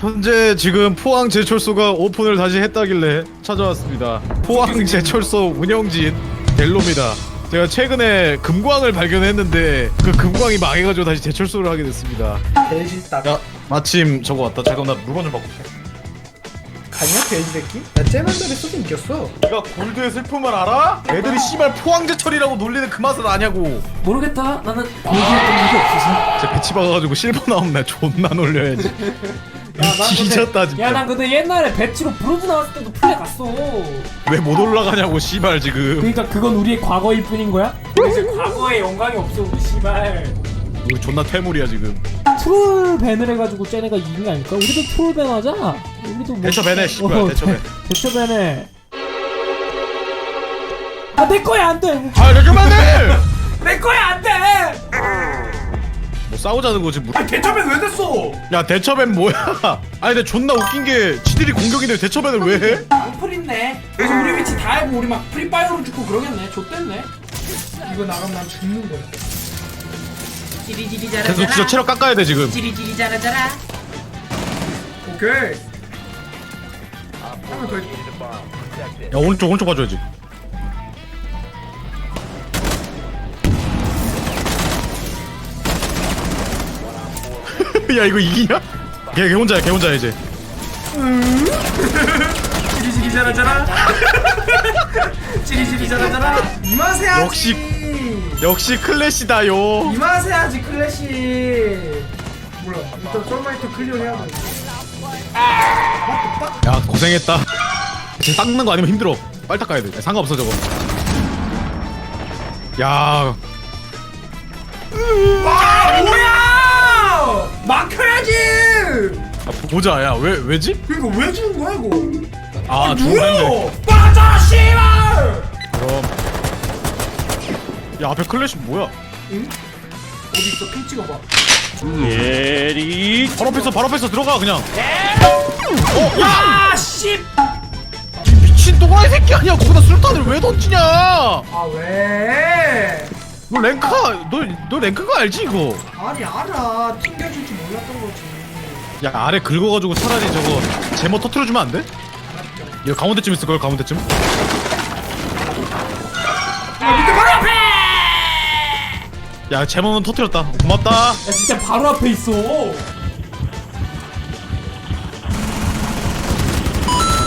현재 지금 포항 제철소가 오픈을 다시 했다길래 찾아왔습니다. 포항 제철소 운영진 델로입니다. 제가 최근에 금광을 발견했는데 그 금광이 망해가지고 다시 제철소를 하게 됐습니다. 돼지 딱 야 마침 저거 왔다. 잠깐 나 물건 좀 바꿀게. 가냐 돼지 새끼? 나 쟤만들이 쏘긴 이겼어 네가 골드의 슬픔을 알아? 애들이 씨발 포항 제철이라고 놀리는 그 맛을 아냐고. 모르겠다. 나는 얘기했던 적이 없어서. 제 배치 박아가지고 실버 나오면 나 존나 놀려야지. 미쳤다 진짜. 야, 난 근데 옛날에 배치로 브론즈 나왔을 때도 플레 갔어. 왜 못 올라가냐고 씨발 지금. 그러니까 그건 우리의 과거일 뿐인 거야? 우리 이제 과거에 영광이 없어, 우리 씨발. 우리 존나 퇴물이야 지금. 트롤 밴을 해가지고 쟤네가 이긴 게 아닐까? 우리도 트롤 밴 하자. 우리도 뭐. 대처 밴해, 씨발, 대처 밴. 대처 밴해. 아, 내 거야, 안 돼! 아 잠깐만해. 내 거야, 안 돼! 뭐 싸우자는 거지 뭐. 대처맨 왜 됐어? 야 대처밴 뭐야? 아니 근데 존나 웃긴 게 지들이 공격인데 대처밴을 왜 해? 앙풀 있네. 그래서 우리 위치 다 알고 우리 막 프리파이어로 죽고 그러겠네. 좆됐네. 이거 나가면 난 죽는 거야 지리지리 계속 진짜 체력 깎아야 돼 지금. 지리지리 자라 자라 오케이 한번 더 있- 야 오른쪽 오른쪽 봐줘야지. 야 이거 이기냐? 걔, 걔 혼자야 걔 혼자야 이제. 지리지리 자라자라 지리지리 자라자라 이 맛에 하지 역시- 역시 클래시다요. 이 맛에 하지 클래식 몰라 일단 썰마이트 클리어 해야 돼 야 고생했다. 지금 닦는 거 아니면 힘들어. 빨리 닦아야 돼. 상관없어 저거. 야아 뭐야 막혀야지! 아, 보자 야 왜 왜지? 이거 왜 죽은 거야 이거? 아. 뭐야 빠져 씨발! 그럼. 야 앞에 클래식 뭐야? 어디 있어? 핑 찍어봐. 예리 바로 앞에서 바로 앞에서 들어가 그냥. 아, 씨! 미친 또라이 새끼 아니야? 거기다 수류탄을 왜 던지냐? 아 왜 너 랭크가 너, 너 랭크가 알지 이거 아니 알아 튕겨줄 줄 몰랐던 거지 야 아래 긁어가지고 차라리 저거 제모 터트려주면 안 돼? 이거 가운데쯤 있을걸 가운데쯤 야, 밑에 바로 앞에! 야 제모는 터트렸다 고맙다 야, 진짜 바로 앞에 있어.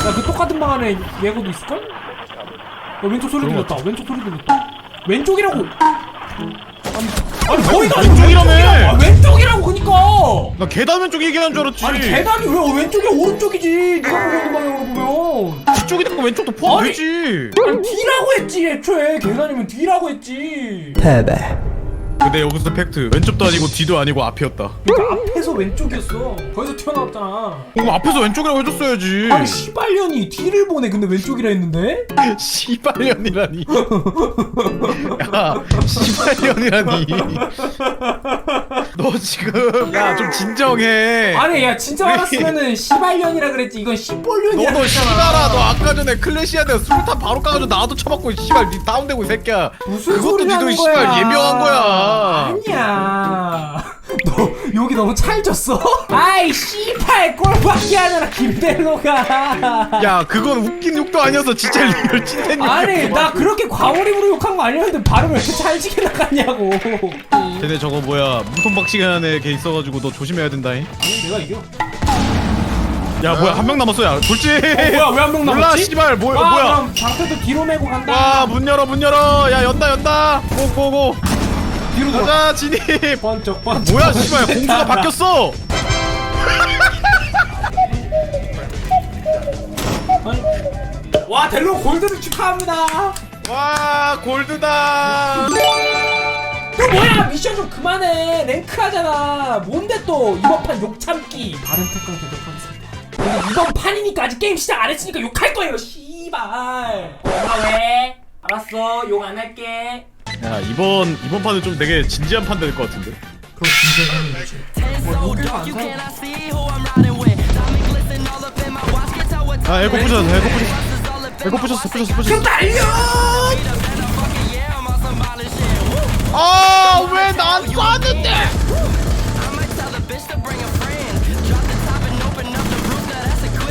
야, 그 똑같은 방 안에 예고도 있을걸? 야, 왼쪽 소리 그런 들렸다. 왼쪽 소리 들렸다. 왼쪽이라고! 아니, 아니 아니, 거기가 아니고 왼쪽이라며! 왼쪽이라고! 아, 왼쪽이라고, 그니까! 나 계단 왼쪽 얘기하는 줄 알았지 아니, 계단이 왜 왼쪽이 오른쪽이지? 네가 보고 있는 방향으로 보면. 뒤쪽이 됐고 왼쪽도 포함되지 아니, D라고 했지, 애초에. 계단이면 D라고 했지. 근데 여기서 팩트 왼쪽도 아니고 뒤도 아니고 앞이었다 그러니까 앞에서 왼쪽이었어. 거기서 튀어나왔잖아. 그럼 앞에서 왼쪽이라고 해줬어야지 아니, 시발년이 D를 보내. 근데 왼쪽이라 했는데? 시발년이라니 야 시발년이라니 너 지금 야 좀 진정해. 아니 야 진짜 알았으면은 시발년이라 그랬지. 이건 시볼년이야 너도 시발아. 너 아까 전에 클래시한테 술탄 바로 까가지고 나도 쳐맞고 시발 니 다운되고 이 새끼야. 무슨 그것도 소리 니도 하는 시발 예명한 거야 너 너무 찰졌어? 아이 씨발 꼴밖에 아니라 김대로가. 야 그건 웃긴 욕도 아니어서 진짜 리얼 찐텐 아니 나 그렇게 과몰입으로 욕한 거 아니었는데 발음을 왜 이렇게 찰지게 나갔냐고. 쟤네 저거 뭐야 무통박 시간에 걔 있어가지고 너 조심해야 된다잉? 아니 내가 이겨? 야 뭐야 한 명 남았어 야. 돌지 어, 뭐야 왜 한 명 몰라 남았지? 씨발 뭐, 아, 뭐야. 그럼 방패도 뒤로 메고 간다. 와문 열어 문 열어. 야 연다 연다. 고고고 뒤로 돌아. 가자 진입 번쩍 번쩍. 뭐야 씨발. 공주가 바뀌었어. 와 델로 골드를 축하합니다. 와 골드다. 또 뭐야? 미션 좀 그만해. 랭크 하잖아. 뭔데 또 이번 판 욕 참기? 다른 택강 대답하겠습니다. 근데 이번 판이니까 아직 게임 시작 안 했으니까 욕할 거예요 씨발. 엄마 왜? 알았어. 욕 안 할게 야 이번 이번 판은 좀 되게 진지한 판 될 것 같은데? 그럼 진정하는 거지 뭐안아 에고 부셨어 에고 부셨어 에고 부셨어 부셨어 부셨어 날려! 아왜 난 쐈는데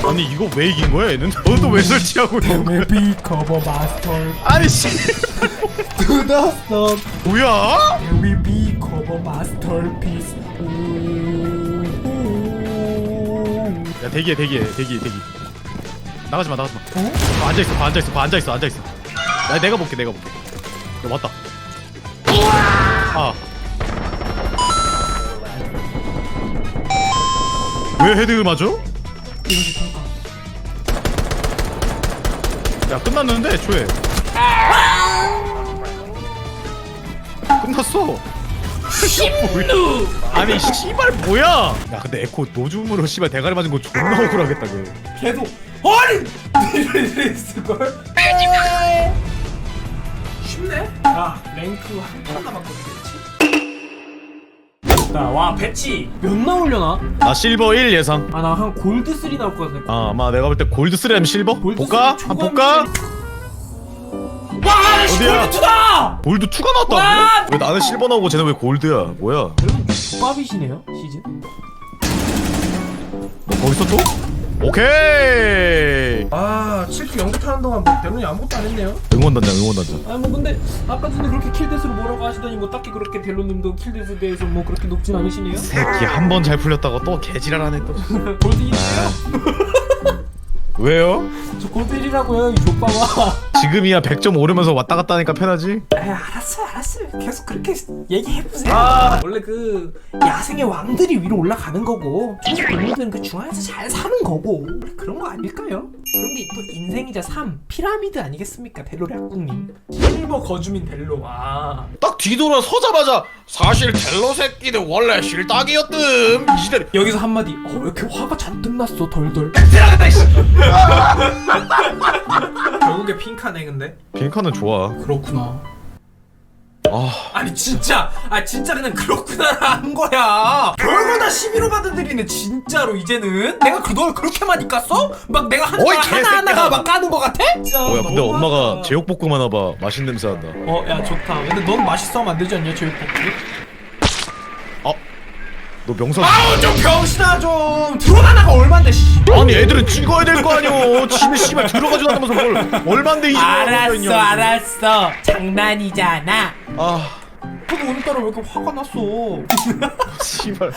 아니 이거 왜 이긴 거야 얘는? 너도 왜 설치하고 있는 거야? maybe cover master 아니 씨 the sun 뭐야? Be cover masterpiece 야 대기해 대기해 대기 대기 나가지 마 나가지 마 어? 봐, 앉아 있어 봐, 앉아 있어 봐, 앉아 있어 앉아 있어 야 내가 볼게 내가 볼게 너 왔다 아왜 헤드 맞아? 이것이 평가 야 끝났는데 애초에 끝났어. 심누 아니 씨발 뭐야? 야 근데 에코 노줌으로 씨발 대가리 맞은 거 존나 억울하겠다 그 계속 아니 이랬을 걸? 쉽네? 야 랭크 한판 남았거든 그렇지 자와 배치 몇 나오려나? 나 실버 1 예상 아 나 한 골드 3 나올 것 같아 아 아마 내가 볼 때 골드 3면 실버? 골드 볼까? 쓰리 한 볼까? 와 씨, 어디야? 골드 2다 골드 2가 와! 나왔다고? 왜 나는 실버 나오고 쟤는 왜 골드야 뭐야 여러분 족밥이시네요 시즌 너 거기서 또? 오케이. 아 7주 연극하는 동안 뭐 대론이 아무것도 안 했네요? 응원단장 응원단장. 아니 뭐 근데 아까 전에 그렇게 킬댓으로 뭐라고 하시더니 뭐 딱히 그렇게 델로님도 킬댓에 대해서 뭐 그렇게 높진 않으시네요? 새끼 한 번 잘 풀렸다고 또 개지랄하네 또. 골드 1이에요? 왜요? 저 골드 1이라고요 이 족밥아 지금이야 100점 오르면서 왔다 갔다 하니까 편하지? 에이 알았어 알았어 계속 그렇게 얘기해보세요. 아, 원래 그 야생의 왕들이 위로 올라가는 거고 초식 동물들은 그 중앙에서 잘 사는 거고 원래 그런 거 아닐까요? 그런 게 또 인생이자 삶 피라미드 아니겠습니까 델로리 학국님? 실버 거주민 델로 아. 딱 뒤돌아 서자마자 사실 델로 새끼는 원래 실딱이었음 이 시대 여기서 한마디 어 왜 이렇게 화가 잔뜩 났어 덜덜 결국에 핑카네 근데 빈카는 좋아 그렇구나 아 아니 진짜 아 진짜 그냥 그렇구나 한 거야 별거 다 11호 받아들이네 진짜로 이제는 내가 그걸 그렇게 많이 깠어? 막 내가 한 어이, 하나 하나가 개새끼야. 막 까는 거 같아? 뭐야 근데. 엄마가 제육볶음 하나 봐 맛있는 냄새 난다 어야 좋다 근데 넌 맛있어 하면 안 되지 않냐 제육볶이? 너 명사 아우 좀 병신아 좀. 드론 하나가 얼만데 씨. 아니 애들은 찍어야 될 거 아니오. 지네 씨발 들어가지도 않으면서 뭘 얼만데 이 알았어 알았어. 장난이잖아. 아. 근데 오늘따라 왜 이렇게 화가 났어? 씨발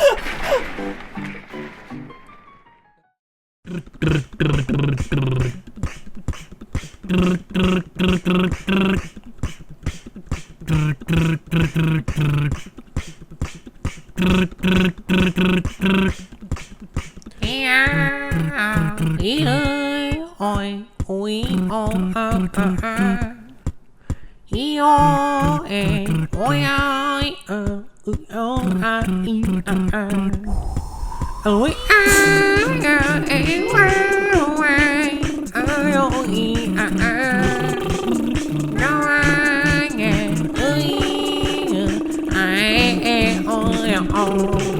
Oh, Oh.